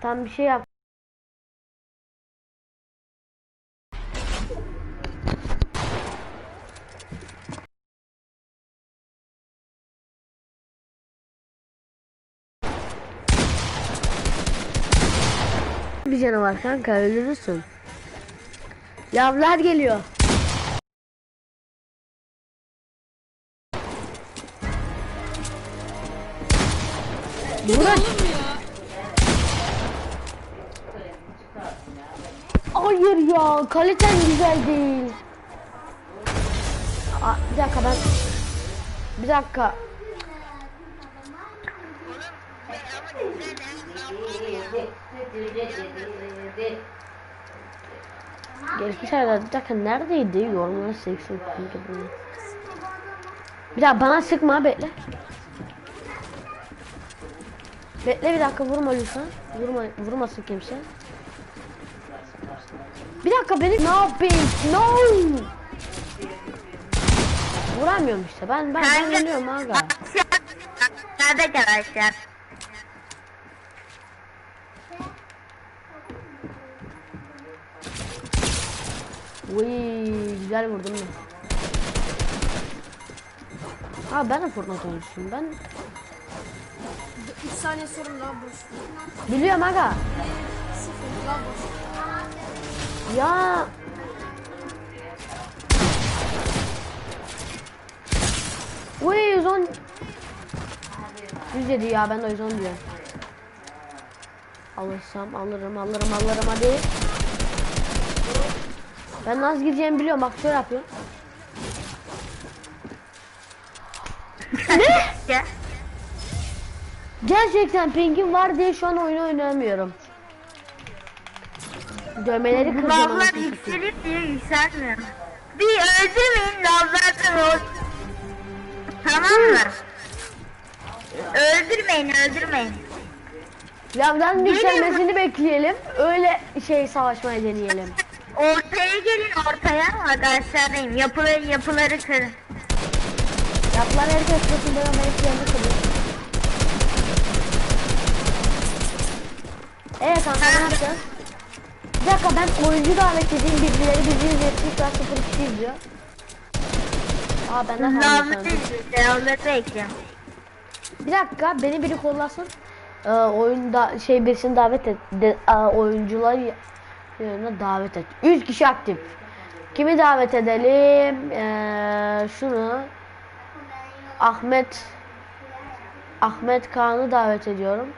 Tam bir şey yap. Bir canavar kanka öldürürsün. Lavlar geliyor. Burak Oğlum ya. Kaliten güzel değil. Aa, bir dakika ben bir dakika. Geçmiş aylarda bir dakika neredeydi? Yorumlar 80 bunu. Bir dakika bana sıkma bekle. Bekle bir dakika vurma lütfen. Vurma, vurmasın kimse. Bir dakika benim ne yapayım? No! Vuramıyorum işte. Ben ben ben ölüyorum aga. Nerede arkadaşlar? Uy güzel vurdum ben. Ha ben de Fortnite oyuncusuyum. Ben 3 saniye sonra la boş. biliyorum aga. Sıfır la boş. Ya Uy 110 107 ya ben de 110 diyorum. Alırsam alırım alırım alırım hadi. Ben nasıl gideceğimi biliyorum bak şöyle yapıyorum. Ya. Gerçekten pingim var diye şu an oyunu oynamıyorum. Dövmeleri kıracağım Lavlar yükselip diye yükselmiyor. Bir öldürmeyin lavlardan ol. Tamam mı? Öldürmeyin öldürmeyin. Lavdan yükselmesini bekleyelim. Öyle şey savaşmaya deneyelim. Ortaya gelin ortaya. Bak aşağıdayım. Yapıları, yapıları kırın. Yapılan herkes kırsın ben Amerika yanında kırıyorum. Evet kanka ne yapacağız? Bir dakika ben oyuncu davet edeyim birileri bizi izletsin şu an sıfır kişi izliyor. Aa benden kalmış lavları bekliyorum. Bir dakika beni biri kollasın. Ee, oyunda şey birisini davet et. De, aa, oyuncuları yanına davet et. 3 kişi aktif. Kimi davet edelim? Ee, şunu. Ahmet Ahmet Kaan'ı davet ediyorum.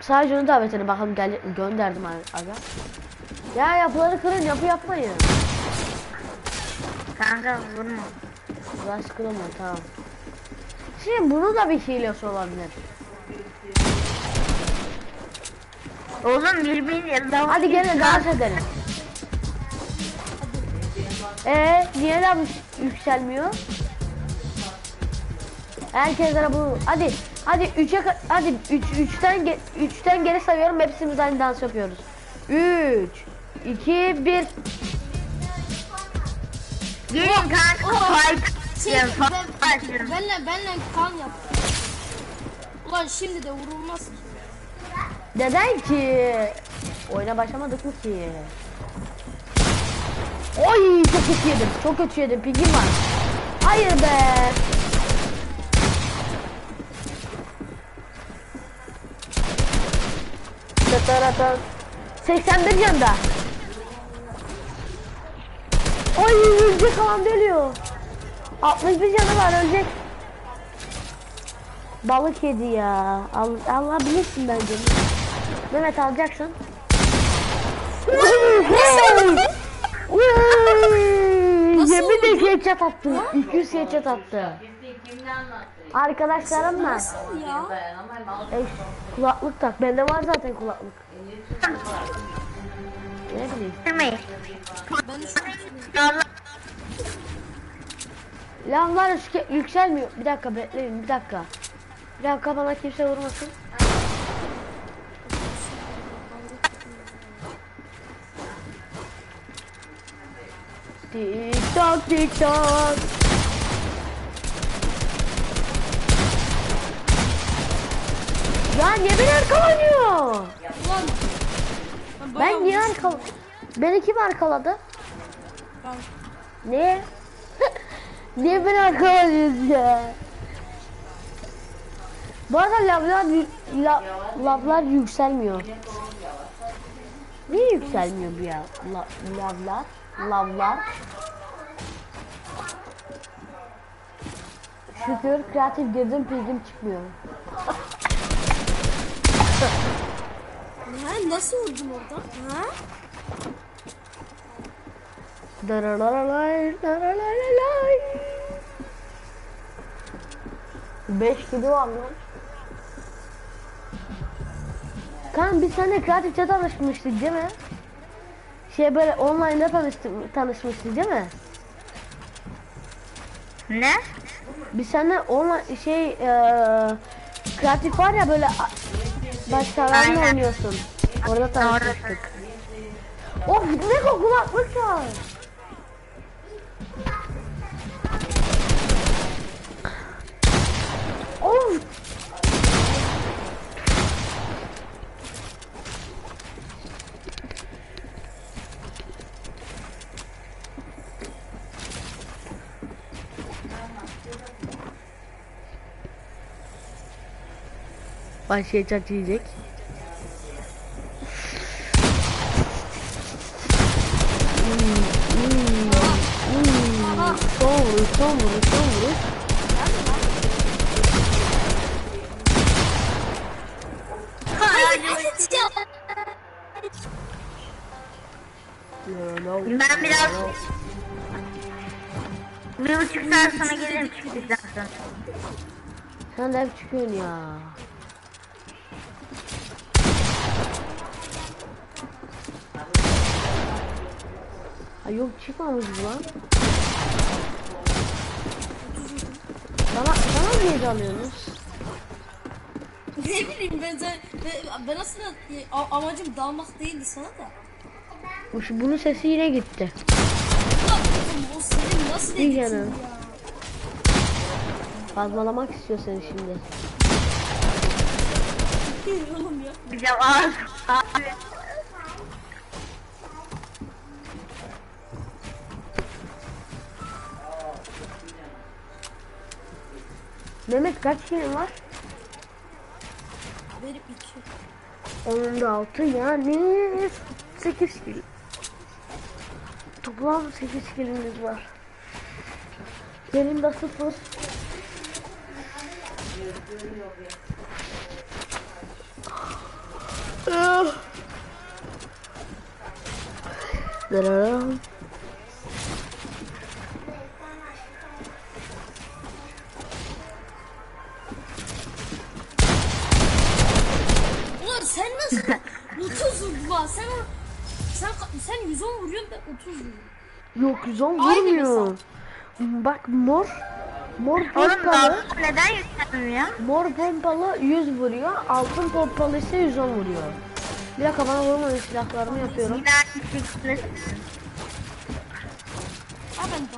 Sadece onu davet edin bakalım gel gönderdim aga. Ya yapıları kırın yapı yapmayın. Kanka vurma. Ulan sıkılma tamam. Şimdi bunu da bir hilesi olabilir. Oğlum birbirini lav... Hadi gelin dans edelim. Ee niye de yükselmiyor? Herkese bu hadi hadi 3'e hadi 3 3'ten 3'ten geri sayıyorum hepsimiz aynı dans yapıyoruz. 3 2 1 Gelin kanka. Şey, ben, fight başlıyorum. benle, benle kan yap. Ulan şimdi de vurulmaz ki. Neden ki? Oyuna başlamadık mı ki? Oy çok kötü yedim. Çok kötü yedim. Pingim var. Hayır be. Tatarata. 81 canda. Oy ölecek falan geliyor. 61 canı var ölecek. Balık yedi ya. Al, Allah bilirsin bence. Mehmet alacaksın. Yemin de headshot attı. 200 headshot attı. Arkadaşlarımla Nasıl ya? e, kulaklık tak. Bende var zaten kulaklık. Ne bileyim. Lavlar yüke- yükselmiyor. Bir dakika bekleyin bir dakika. Bir dakika bana kimse vurmasın. Tik tak tik tak. Ya niye beni arkalanıyor? Ulan. Ben, Ben niye arkaladım? Beni kim arkaladı? Ben. Niye? niye beni arkaladınız ya? Bu arada lavlar, la, lavlar yükselmiyor. Niye yükselmiyor bu ya? La, lavlar, lavlar. Şükür kreatif girdim pingim çıkmıyor. Ha, nasıl vurdun orada? Ha? Daralalalay, daralalalay. Beş kilo var lan. Kan biz seninle kreatifçe tanışmıştık değil mi? Şey böyle online'da tanıştık, tanışmıştık değil mi? Ne? Biz seninle online şey eee kreatif var ya böyle başkalarıyla Aynen. oynuyorsun. Orada tanışmıştık. Of ne o kulaklık var. Of Başlayacak yiyecek. Aha. Son vuruş, son vuruş, son vuruş. Ben biraz bir buçuk saat sonra gelirim çıktıktan sonra. Sen de hep çıkıyorsun ya. Ay yok çıkmamış bu lan. Bana, bana niye dalıyorsunuz? Ne bileyim ben ben, ben aslında e, a- amacım dalmak değildi sana da. Bu şu- Bunun sesi yine gitti. O senin nasıl canım. ya? Fazlalamak istiyor seni şimdi. Oğlum ya. Güzel ağır. Mehmet kaç kilin var? Benim iki. 16 yani 8 kil. Toplam 8 kilimiz var. Benim de sıfır. Ah. Sen sen 110 vuruyorsun ben 30 vuruyorum. Yok 110 Aynı vurmuyor. Bak mor. Mor Oğlum pompalı. dalga neden yükselmiyor? Mor pompalı 100 vuruyor. Altın pompalı ise 110 vuruyor. Bir dakika bana vurmayın silahlarımı yapıyorum. Yine aynı şekilde. Ben.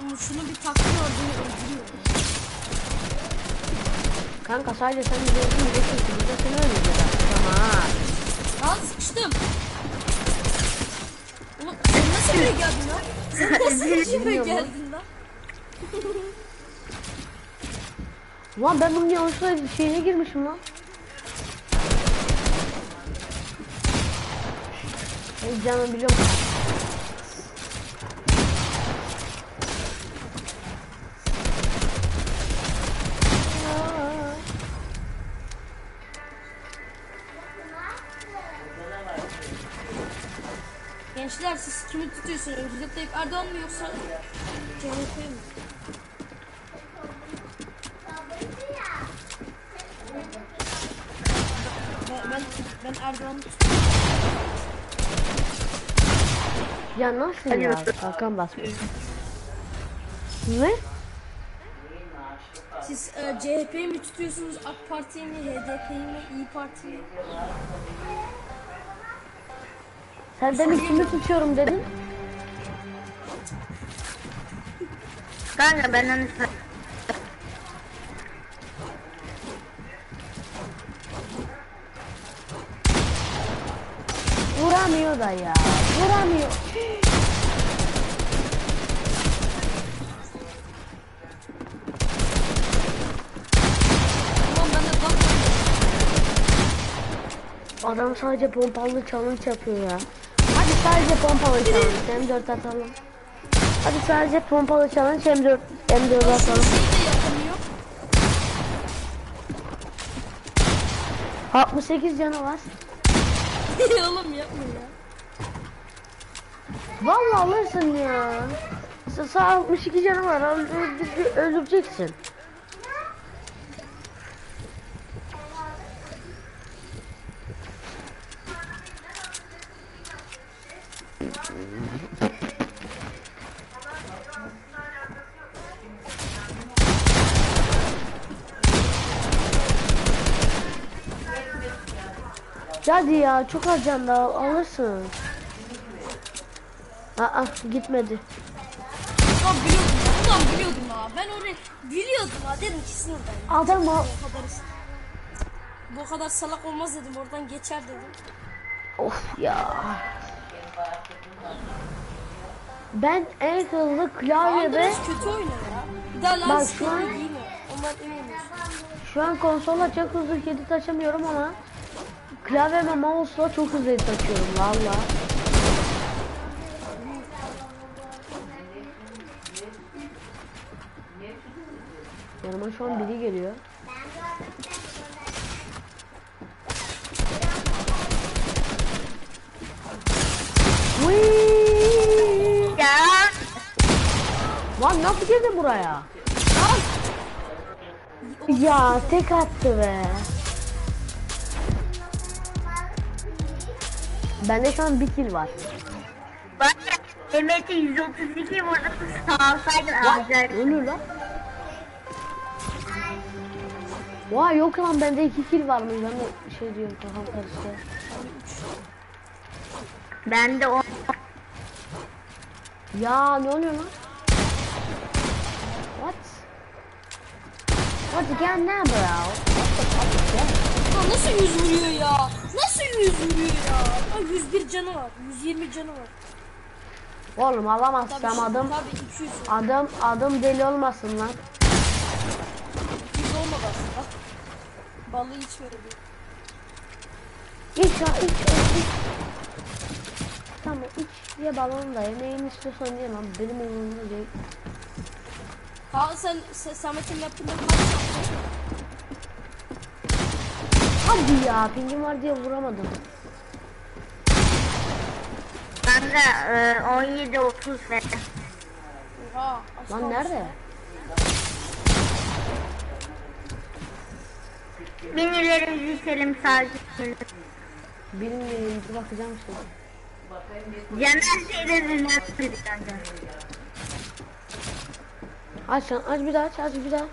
Ama şunu bir taktı beni öldürüyor. Kanka sadece sen biliyorsun diyeceksin ki biz de seni öldüreceğiz. Tamam. Lan sıkıştım. Oğlum sen nasıl buraya geldin lan? Sen nasıl buraya lan. geldin lan? Ulan ben bunun yanlışlıkla şeyine girmişim lan. Canım biliyorum. Tutuyorsunuz? Recep Tayyip Erdoğan mı yoksa CHP mi? Ben, ben, ben Erdoğan'ı tutuyorum. Ya nasıl ya? Hakan basmış. Ne? Siz e, CHP'yi mi tutuyorsunuz, AK Parti'yi mi, HDP'yi mi, İyi Parti'yi mi? Sen demin kimi tutuyorum dedin? Kanka ben onu Vuramıyor da ya. Vuramıyor. Adam sadece pompalı challenge yapıyor ya. Hadi sadece pompalı challenge. M4 atalım. Hadi sadece pompalı challenge M4 M4 atalım. Yapamıyor. 68 canı var. Oğlum yapma ya. Vallahi alırsın ya. Sa- Sağ 62 canı var. Öldür- Öldüreceksin. Hadi ya çok az can daha alırsın. Aa gitmedi. Ulan biliyordum ya. Ulan biliyordum ha. Ben orayı biliyordum ha. Dedim kesin oradayım. Adam al. Bu kadar bu kadar salak olmaz dedim. Oradan geçer dedim. Of ya. Ben en hızlı klavye ve kötü oynuyor ya. Bir daha Bak şu an-? Onlar şu an konsolla çok hızlı edit açamıyorum ama klavye ve mouse'la çok hızlı edit açıyorum valla. Yanıma şu an biri geliyor. Lan nasıl girdi buraya? Ya tek attı be. Bende şu an bir kill var. bak Mehmet'e 132 vurdum sağsaydın alacaktın. Ölür lan. Vay yok lan bende iki kill varmış. Ben de şey diyorum kafam karıştı. Ben de o Ya ne oluyor lan? What? What's going on bro? Ulan nasıl 100 vuruyor ya? Nasıl 100 vuruyor ya? Aa, 101 canı var. 120 canı var. Oğlum alamazsam Tabii, adım tabii 200. adım adım deli olmasın lan. 200 olmadı aslında. Balığı içmedi. İç ya iç iç iç. Tamam iç ye balonu da ye neyini istiyorsan ye lan benim umurumda değil. Ha sen, sen Samet'in yaptığında kaç Hadi ya pingim var diye vuramadım. kanka e, 17 30 ve Oha. Lan nerede? Minilerimizi içelim sadece. Bilmiyorum bir bakacağım şimdi. Caner şeyde kanka. Aç lan aç bir daha aç aç bir daha.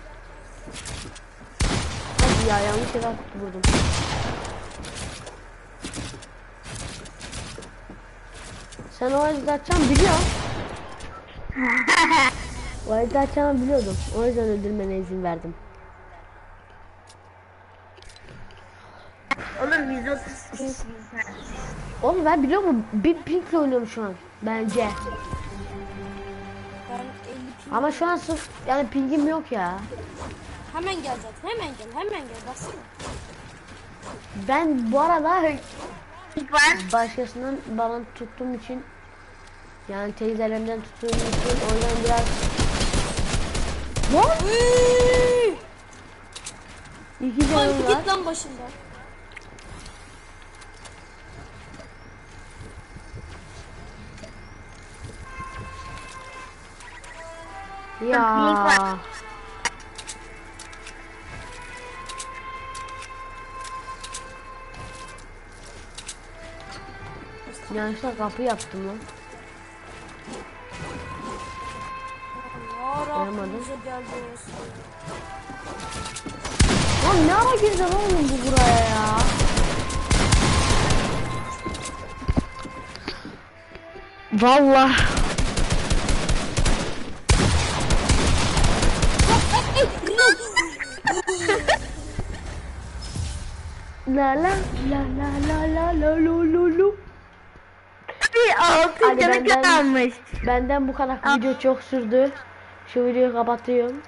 Ya yanlış yere vurdum. Sen o elde açacağını biliyorsun. o elde açacağını biliyordum. O yüzden öldürmene izin verdim. Oğlum 130 Oğlum ben biliyor musun? Bir pinkle oynuyorum şu an. Bence. Ben 50 ping. Ama şu an sırf yani pingim yok ya. Hemen gel zaten. Hemen gel. Hemen gel. Baksana. Ben bu arada İlk var. başkasından balon tuttuğum için yani teyzelerimden tuttuğum için o yüzden biraz Üüüü. iki Lan canım var. git lan başımdan. Ya. Yanlışlıkla kapı yaptım lan. Yaramadım. Lan ne ara girdi lan bu buraya ya? Valla. la la la la la la la la la la Altın Hadi canı benden- kalmış. Benden bu kadar video çok sürdü. Şu videoyu kapatıyorum.